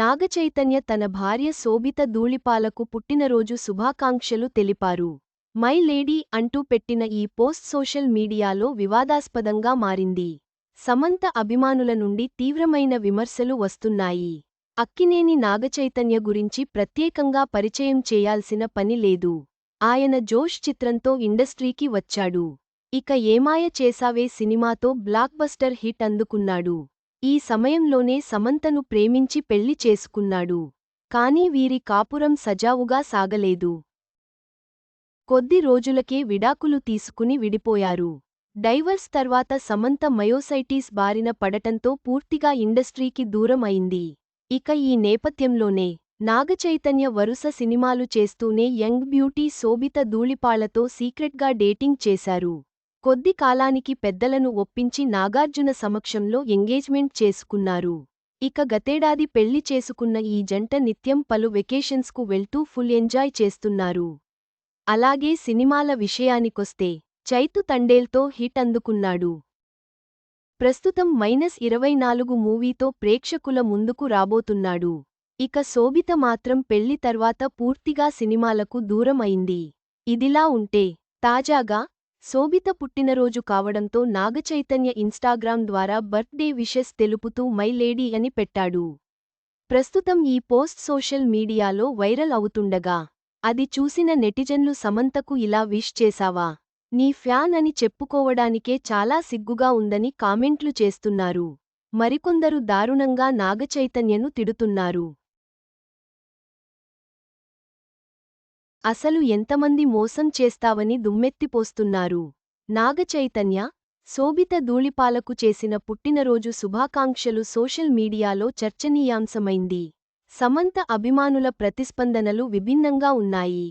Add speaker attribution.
Speaker 1: నాగచైతన్య తన భార్య శోభిత ధూళిపాలకు పుట్టినరోజు శుభాకాంక్షలు తెలిపారు. మై లేడీ అంటూ పెట్టిన ఈ పోస్ట్ సోషల్ మీడియాలో వివాదాస్పదంగా మారింది. సమంత అభిమానుల నుండి తీవ్రమైన విమర్శలు వస్తున్నాయి. అక్కినేని నాగచైతన్య గురించి ప్రత్యేకంగా పరిచయం చేయాల్సిన పని లేదు. ఆయన జోష్ చిత్రంతో ఇండస్ట్రీకి వచ్చాడు. ఇక ఏమాయ చేసావే సినిమాతో బ్లాక్బస్టర్ హిట్ అందుకున్నాడు. ఈ సమయంలోనే సమంతను ప్రేమించి పెళ్ళి చేసుకున్నాడు. కాని వీరి కాపురం సజావుగా సాగలేదు. కొద్ది రోజులకే విడాకులు తీసుకుని విడిపోయారు. డైవర్స్ తర్వాత సమంత మయోసైటీస్ బారిన పడటంతో పూర్తిగా ఇండస్ట్రీకి దూరం అయింది. ఇక ఈ నేపథ్యంలోనే నాగచైతన్య వరుస సినిమాలు చేస్తూనే యంగ్ బ్యూటీ శోభిత ధూళిపాళ్ళతో సీక్రెట్గా డేటింగ్ చేశారు. కొద్ది కాలానికి పెద్దలను ఒప్పించి నాగార్జున సమక్షంలో ఎంగేజ్మెంట్ చేసుకున్నారు. ఇక గతేడాది పెళ్ళి చేసుకున్న ఈ జంట నిత్యం పలు వెకేషన్స్కు వెళ్తూ ఫుల్ ఎంజాయ్ చేస్తున్నారు. అలాగే సినిమాల విషయానికొస్తే చైతు తండేల్తో హిట్ అందుకున్నాడు. ప్రస్తుతం మైనస్ ఇరవై నాలుగు మూవీతో ప్రేక్షకుల ముందుకు రాబోతున్నాడు. ఇక శోభిత మాత్రం పెళ్ళి తర్వాత పూర్తిగా సినిమాలకు దూరం అయింది. ఇదిలా ఉంటే తాజాగా శోభిత పుట్టినరోజు కావడంతో నాగచైతన్య ఇన్స్టాగ్రామ్ ద్వారా బర్త్డే విషెస్ తెలుపుతూ మై లేడీ అని పెట్టాడు. ప్రస్తుతం ఈ పోస్ట్ సోషల్ మీడియాలో వైరల్ అవుతుండగా అది చూసిన నెటిజన్లు సమంతకు ఇలా విష్ చేశావా? నీ ఫ్యాన్ అని చెప్పుకోవడానికే చాలా సిగ్గుగా ఉందని కామెంట్లు చేస్తున్నారు. మరికొందరు దారుణంగా నాగచైతన్యను తిడుతున్నారు. అసలు ఎంతమంది మోసం చేస్తావని దుమ్మెత్తిపోస్తున్నారు. నాగచైతన్య శోభిత ధూళిపాలకు చేసిన పుట్టినరోజు శుభాకాంక్షలు సోషల్ మీడియాలో చర్చనీయాంశమైంది. సమంత అభిమానుల ప్రతిస్పందనలు విభిన్నంగా ఉన్నాయి.